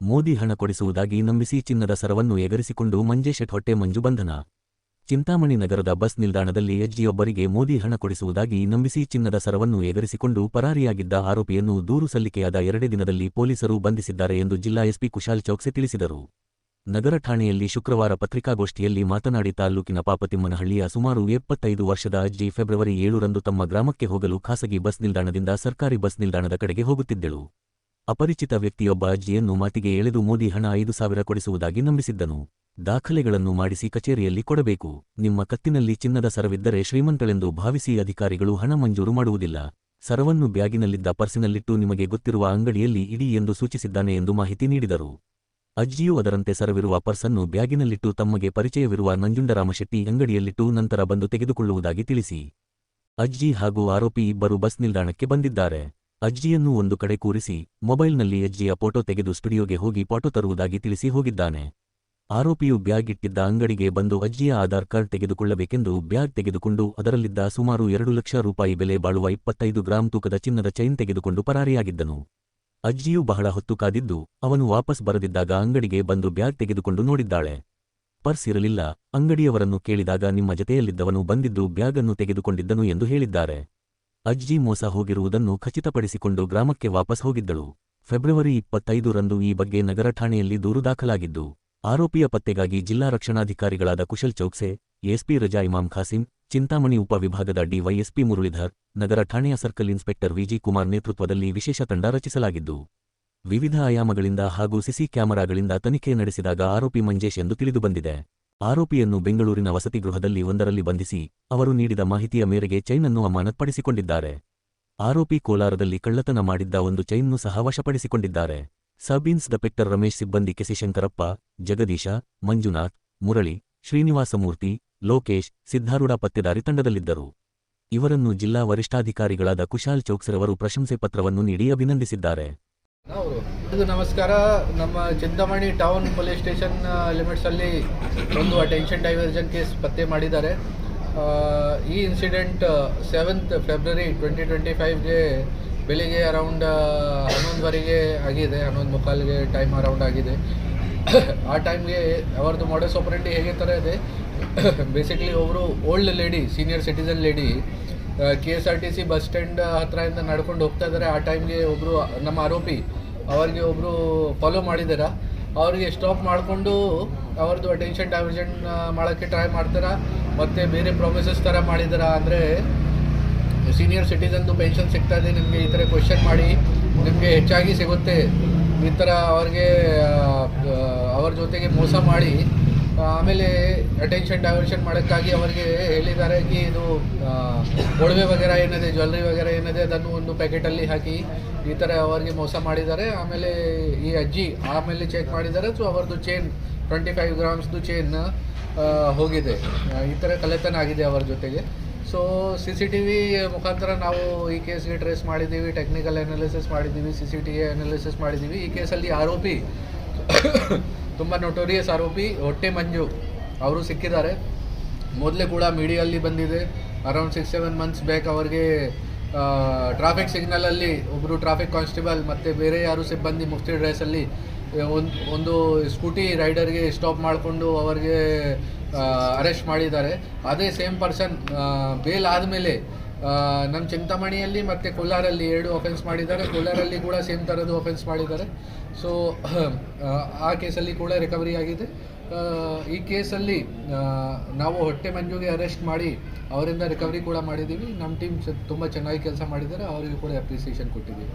ಮೋದಿ ಹಣ ಕೊಡಿಸುವುದಾಗಿ ನಂಬಿಸಿ ಚಿನ್ನದ ಸರವನ್ನು ಎಗರಿಸಿಕೊಂಡು ಮಂಜೇಶ್ ಹೊಟ್ಟೆ ಮಂಜು ಬಂಧನ. ಚಿಂತಾಮಣಿ ನಗರದ ಬಸ್ ನಿಲ್ದಾಣದಲ್ಲಿ ಎಜ್ಜಿಯೊಬ್ಬರಿಗೆ ಮೋದಿ ಹಣ ಕೊಡಿಸುವುದಾಗಿ ನಂಬಿಸಿ ಚಿನ್ನದ ಸರವನ್ನು ಎಗರಿಸಿಕೊಂಡು ಪರಾರಿಯಾಗಿದ್ದ ಆರೋಪಿಯನ್ನು ದೂರು ಸಲ್ಲಿಕೆಯಾದ ಎರಡೇ ದಿನದಲ್ಲಿ ಪೊಲೀಸರು ಬಂಧಿಸಿದ್ದಾರೆ ಎಂದು ಜಿಲ್ಲಾ ಎಸ್ಪಿ ಕುಶಾಲ್ ಚೌಕ್ಸೆ ತಿಳಿಸಿದರು. ನಗರ ಠಾಣೆಯಲ್ಲಿ ಶುಕ್ರವಾರ ಪತ್ರಿಕಾಗೋಷ್ಠಿಯಲ್ಲಿ ಮಾತನಾಡಿ ತಾಲ್ಲೂಕಿನ ಪಾಪತಿಮ್ಮನಹಳ್ಳಿಯ ಸುಮಾರು ಎಪ್ಪತ್ತೈದು ವರ್ಷದ ಅಜ್ಜಿ ಫೆಬ್ರವರಿ ಏಳರಂದು ತಮ್ಮ ಗ್ರಾಮಕ್ಕೆ ಹೋಗಲು ಖಾಸಗಿ ಬಸ್ ನಿಲ್ದಾಣದಿಂದ ಸರ್ಕಾರಿ ಬಸ್ ನಿಲ್ದಾಣದ ಕಡೆಗೆ ಹೋಗುತ್ತಿದ್ದಳು. ಅಪರಿಚಿತ ವ್ಯಕ್ತಿಯೊಬ್ಬ ಅಜ್ಜಿಯನ್ನು ಮಾತಿಗೆ ಎಳೆದು ಮೋದಿ ಹಣ ಐದು ಸಾವಿರ ಕೊಡಿಸುವುದಾಗಿ ನಂಬಿಸಿದ್ದನು. ದಾಖಲೆಗಳನ್ನು ಮಾಡಿಸಿ ಕಚೇರಿಯಲ್ಲಿ ಕೊಡಬೇಕು. ನಿಮ್ಮ ಕತ್ತಿನಲ್ಲಿ ಚಿನ್ನದ ಸರವಿದ್ದರೆ ಶ್ರೀಮಂತಳೆಂದು ಭಾವಿಸಿ ಅಧಿಕಾರಿಗಳು ಹಣ ಮಂಜೂರು ಮಾಡುವುದಿಲ್ಲ. ಸರವನ್ನು ಬ್ಯಾಗಿನಲ್ಲಿದ್ದ ಪರ್ಸಿನಲ್ಲಿಟ್ಟು ನಿಮಗೆ ಗೊತ್ತಿರುವ ಅಂಗಡಿಯಲ್ಲಿ ಇಡಿ ಎಂದು ಸೂಚಿಸಿದ್ದಾನೆ ಎಂದು ಮಾಹಿತಿ ನೀಡಿದರು. ಅಜ್ಜಿಯು ಅದರಂತೆ ಸರವಿರುವ ಪರ್ಸನ್ನು ಬ್ಯಾಗಿನಲ್ಲಿಟ್ಟು ತಮಗೆ ಪರಿಚಯವಿರುವ ನಂಜುಂಡರಾಮಶೆಟ್ಟಿ ಅಂಗಡಿಯಲ್ಲಿಟ್ಟು ನಂತರ ಬಂದು ತೆಗೆದುಕೊಳ್ಳುವುದಾಗಿ ತಿಳಿಸಿ. ಅಜ್ಜಿ ಹಾಗೂ ಆರೋಪಿ ಇಬ್ಬರು ಬಸ್ ನಿಲ್ದಾಣಕ್ಕೆ ಬಂದಿದ್ದಾರೆ. ಅಜ್ಜಿಯನ್ನು ಒಂದು ಕಡೆ ಕೂರಿಸಿ ಮೊಬೈಲ್ನಲ್ಲಿ ಅಜ್ಜಿಯ ಫೋಟೋ ತೆಗೆದು ಸ್ಟುಡಿಯೋಗೆ ಹೋಗಿ ಫೋಟೋ ತರುವುದಾಗಿ ತಿಳಿಸಿ ಹೋಗಿದ್ದಾನೆ. ಆರೋಪಿಯು ಬ್ಯಾಗ್ ಇಟ್ಟಿದ್ದ ಅಂಗಡಿಗೆ ಬಂದು ಅಜ್ಜಿಯ ಆಧಾರ್ ಕಾರ್ಡ್ ತೆಗೆದುಕೊಳ್ಳಬೇಕೆಂದು ಬ್ಯಾಗ್ ತೆಗೆದುಕೊಂಡು ಅದರಲ್ಲಿದ್ದ ಸುಮಾರು ಎರಡು ಲಕ್ಷ ರೂಪಾಯಿ ಬೆಲೆ ಬಾಳುವ ಇಪ್ಪತ್ತೈದು ಗ್ರಾಂ ತೂಕದ ಚಿನ್ನದ ಚೈನ್ ತೆಗೆದುಕೊಂಡು ಪರಾರಿಯಾಗಿದ್ದನು. ಅಜ್ಜಿಯು ಬಹಳ ಹೊತ್ತು ಕಾದಿದ್ದು ಅವನು ವಾಪಸ್ ಬರದಿದ್ದಾಗ ಅಂಗಡಿಗೆ ಬಂದು ಬ್ಯಾಗ್ ತೆಗೆದುಕೊಂಡು ನೋಡಿದ್ದಾಳೆ. ಪರ್ಸ್ ಇರಲಿಲ್ಲ, ಅಂಗಡಿಯವರನ್ನು ಕೇಳಿದಾಗ ನಿಮ್ಮ ಜತೆಯಲ್ಲಿದ್ದವನು ಬಂದಿದ್ದು ಬ್ಯಾಗನ್ನು ತೆಗೆದುಕೊಂಡಿದ್ದನು ಎಂದು ಹೇಳಿದ್ದಾರೆ. ಅಜ್ಜಿ ಮೋಸ ಹೋಗಿರುವುದನ್ನು ಖಚಿತಪಡಿಸಿಕೊಂಡು ಗ್ರಾಮಕ್ಕೆ ವಾಪಸ್ ಹೋಗಿದ್ದಳು. ಫೆಬ್ರವರಿ ಇಪ್ಪತ್ತೈದು ರಂದು ಈ ಬಗ್ಗೆ ನಗರ ಠಾಣೆಯಲ್ಲಿ ದೂರು ದಾಖಲಾಗಿದ್ದು, ಆರೋಪಿಯ ಪತ್ತೆಗಾಗಿ ಜಿಲ್ಲಾ ರಕ್ಷಣಾಧಿಕಾರಿಗಳಾದ ಕುಶಲ್ ಚೌಕ್ಸೆ, ಎಸ್ಪಿ ರಜಾ ಇಮಾಮ್ ಖಾಸಿಂ, ಚಿಂತಾಮಣಿ ಉಪವಿಭಾಗದ ಡಿವೈಎಸ್ಪಿ ಮುರಳೀಧರ್, ನಗರ ಠಾಣೆಯ ಸರ್ಕಲ್ ಇನ್ಸ್ಪೆಕ್ಟರ್ ವಿಜಿ ಕುಮಾರ್ ನೇತೃತ್ವದಲ್ಲಿ ವಿಶೇಷ ತಂಡ ರಚಿಸಲಾಗಿದ್ದು, ವಿವಿಧ ಆಯಾಮಗಳಿಂದ ಹಾಗೂ ಸಿಸಿ ಕ್ಯಾಮೆರಾಗಳಿಂದ ತನಿಖೆ ನಡೆಸಿದಾಗ ಆರೋಪಿ ಮಂಜೇಶ್ ಎಂದು ತಿಳಿದುಬಂದಿದೆ. ಆರೋಪಿಯನ್ನು ಬೆಂಗಳೂರಿನ ವಸತಿಗೃಹದಲ್ಲಿ ಒಂದರಲ್ಲಿ ಬಂಧಿಸಿ ಅವರು ನೀಡಿದ ಮಾಹಿತಿಯ ಮೇರೆಗೆ ಚೈನನ್ನು ಅಮಾನತ್ಪಡಿಸಿಕೊಂಡಿದ್ದಾರೆ. ಆರೋಪಿ ಕೋಲಾರದಲ್ಲಿ ಕಳ್ಳತನ ಮಾಡಿದ್ದ ಒಂದು ಚೈನ್ನೂ ಸಹ ವಶಪಡಿಸಿಕೊಂಡಿದ್ದಾರೆ. ಸಬ್ ಇನ್ಸ್ಪೆಕ್ಟರ್ ರಮೇಶ್ ಸಿಬ್ಬಂದಿ ಕೆಸಿ ಶಂಕರಪ್ಪ ಜಗದೀಶ, ಮಂಜುನಾಥ್, ಮುರಳಿ, ಶ್ರೀನಿವಾಸಮೂರ್ತಿ, ಲೋಕೇಶ್, ಸಿದ್ಧಾರೂಢ ಪತ್ತೆದಾರಿ ತಂಡದಲ್ಲಿದ್ದರು. ಇವರನ್ನು ಜಿಲ್ಲಾ ವರಿಷ್ಠಾಧಿಕಾರಿಗಳಾದ ಕುಶಾಲ್ ಚೌಕ್ಸರವರು ಪ್ರಶಂಸೆ ಪತ್ರವನ್ನು ನೀಡಿ ಅಭಿನಂದಿಸಿದ್ದಾರೆ. ನಮಸ್ಕಾರ, ನಮ್ಮ ಚಿಂತಾಮಣಿ ಟೌನ್ ಪೊಲೀಸ್ ಸ್ಟೇಷನ್ ಲಿಮಿಟ್ಸಲ್ಲಿ ಒಂದು ಅಟೆನ್ಷನ್ ಡೈವರ್ಜನ್ ಕೇಸ್ ಪತ್ತೆ ಮಾಡಿದ್ದಾರೆ. ಈ incident seventh February twenty twenty ಫೈವ್ಗೆ ಬೆಳಿಗ್ಗೆ ಅರೌಂಡ್ ಹನ್ನೊಂದುವರೆಗೆ ಆಗಿದೆ. ಹನ್ನೊಂದು ಮುಕ್ಕಾಲಿಗೆ ಟೈಮ್ ಅರೌಂಡ್ ಆಗಿದೆ. ಆ ಟೈಮ್ಗೆ ಅವ್ರದ್ದು ಮಾಡೋ ಆಪರೇಂಡಿ ಹೇಗೆ ಥರ ಇದೆ? ಬೇಸಿಕ್ಲಿ ಒಬ್ಬರು old lady senior citizen lady K S R T C bus stand ಹತ್ರದಿಂದ ನಡ್ಕೊಂಡು ಹೋಗ್ತಾ ಇದ್ದಾರೆ. ಆ ಟೈಮ್ಗೆ ಒಬ್ಬರು ನಮ್ಮ ಆರೋಪಿ ಅವರಿಗೆ ಒಬ್ಬರು ಫಾಲೋ ಮಾಡಿದಾರ. ಅವರಿಗೆ ಸ್ಟಾಪ್ ಮಾಡಿಕೊಂಡು ಅವ್ರದ್ದು ಅಟೆನ್ಷನ್ ಡೈವರ್ಷನ್ ಮಾಡೋಕ್ಕೆ ಟ್ರೈ ಮಾಡ್ತಾರ. ಮತ್ತು ಬೇರೆ ಪ್ರೊಮಿಸಸ್ ಥರ ಮಾಡಿದಾರ ಅಂದರೆ ಸೀನಿಯರ್ ಸಿಟಿಸನ್ದು ಪೆನ್ಷನ್ ಸಿಗ್ತಾ ಇದೆ, ನಿಮಗೆ ಈ ಥರ ಕ್ವೆಶನ್ ಮಾಡಿ, ನಿಮಗೆ ಹೆಚ್ಚಾಗಿ ಸಿಗುತ್ತೆ. ಈ ಥರ ಅವ್ರಿಗೆ ಅವ್ರ ಜೊತೆಗೆ ಮೋಸ ಮಾಡಿ ಆಮೇಲೆ ಅಟೆನ್ಷನ್ ಡೈವರ್ಷನ್ ಮಾಡೋಕ್ಕಾಗಿ ಅವರಿಗೆ ಹೇಳಿದ್ದಾರೆ. ಕಿ ಇದು ಒಡವೆ ವಗೇರ ಏನಿದೆ ಜ್ಯುವೆಲ್ರಿ ವಗೇರ ಏನಿದೆ, ಅದನ್ನು ಒಂದು ಪ್ಯಾಕೆಟಲ್ಲಿ ಹಾಕಿ ಈ ಥರ ಅವರಿಗೆ ಮೋಸ ಮಾಡಿದ್ದಾರೆ. ಆಮೇಲೆ ಈ ಅಜ್ಜಿ ಆಮೇಲೆ ಚೆಕ್ ಮಾಡಿದ್ದಾರೆ. ಸೊ ಅವ್ರದ್ದು ಚೈನ್ ಟ್ವೆಂಟಿ ಫೈವ್ ಗ್ರಾಮ್ಸ್ದು ಚೈನ್ ಹೋಗಿದೆ. ಈ ಥರ ಕಲೆತನ ಆಗಿದೆ ಅವರ ಜೊತೆಗೆ. So C C T V ಮುಖಾಂತರ ನಾವು ಈ ಕೇಸ್ಗೆ ಟ್ರೇಸ್ ಮಾಡಿದ್ದೀವಿ ಟೆಕ್ನಿಕಲ್ ಅನಾಲಿಸಿಸ್ ಮಾಡಿದ್ದೀವಿ C C T V analysis ಮಾಡಿದ್ದೀವಿ. ಈ ಕೇಸಲ್ಲಿ ಆರೋಪಿ, ತುಂಬ ನೋಟೋರಿಯಸ್ ಆರೋಪಿ ಹೊಟ್ಟೆ ಮಂಜು. ಅವರು ಸಿಕ್ಕಿದ್ದಾರೆ. ಮೊದಲೇ ಕೂಡ ಮೀಡಿಯಲ್ಲಿ ಬಂದಿದೆ. Around six seven months back ಅವರಿಗೆ ಟ್ರಾಫಿಕ್ ಸಿಗ್ನಲಲ್ಲಿ ಒಬ್ಬರು ಟ್ರಾಫಿಕ್ ಕಾನ್ಸ್ಟೇಬಲ್ ಮತ್ತು ಬೇರೆ ಯಾರು ಸಿಬ್ಬಂದಿ ಮುಫ್ತಿ ಡ್ರೆಸ್ಸಲ್ಲಿ ಒಂದು ಒಂದು ಸ್ಕೂಟಿ ರೈಡರ್ಗೆ ಸ್ಟಾಪ್ ಮಾಡಿಕೊಂಡು ಅವರಿಗೆ ಅರೆಸ್ಟ್ ಮಾಡಿದ್ದಾರೆ. ಅದೇ ಸೇಮ್ ಪರ್ಸನ್ ಬೇಲ್ ಆದಮೇಲೆ ನಮ್ಮ ಚಿಂತಾಮಣಿಯಲ್ಲಿ ಮತ್ತು ಕೋಲಾರಲ್ಲಿ ಎರಡು ಅಫೆನ್ಸ್ ಮಾಡಿದ್ದಾರೆ. ಕೋಲಾರಲ್ಲಿ ಕೂಡ ಸೇಮ್ ಥರದ್ದು ಅಫೆನ್ಸ್ ಮಾಡಿದ್ದಾರೆ. ಸೊ ಆ ಕೇಸಲ್ಲಿ ಕೂಡ ರಿಕವರಿ ಆಗಿದೆ. ಈ ಕೇಸಲ್ಲಿ ನಾವು ಹೊಟ್ಟೆ ಮಂಜುಗೆ ಅರೆಸ್ಟ್ ಮಾಡಿ ಅವರಿಂದ ರಿಕವರಿ ಕೂಡ ಮಾಡಿದ್ದೀವಿ. ನಮ್ಮ ಟೀಮ್ ತುಂಬ ಚೆನ್ನಾಗಿ ಕೆಲಸ ಮಾಡಿದ್ದಾರೆ. ಅವರಿಗೂ ಕೂಡ ಅಪ್ರಿಸಿಯೇಷನ್ ಕೊಟ್ಟಿದ್ದೀವಿ.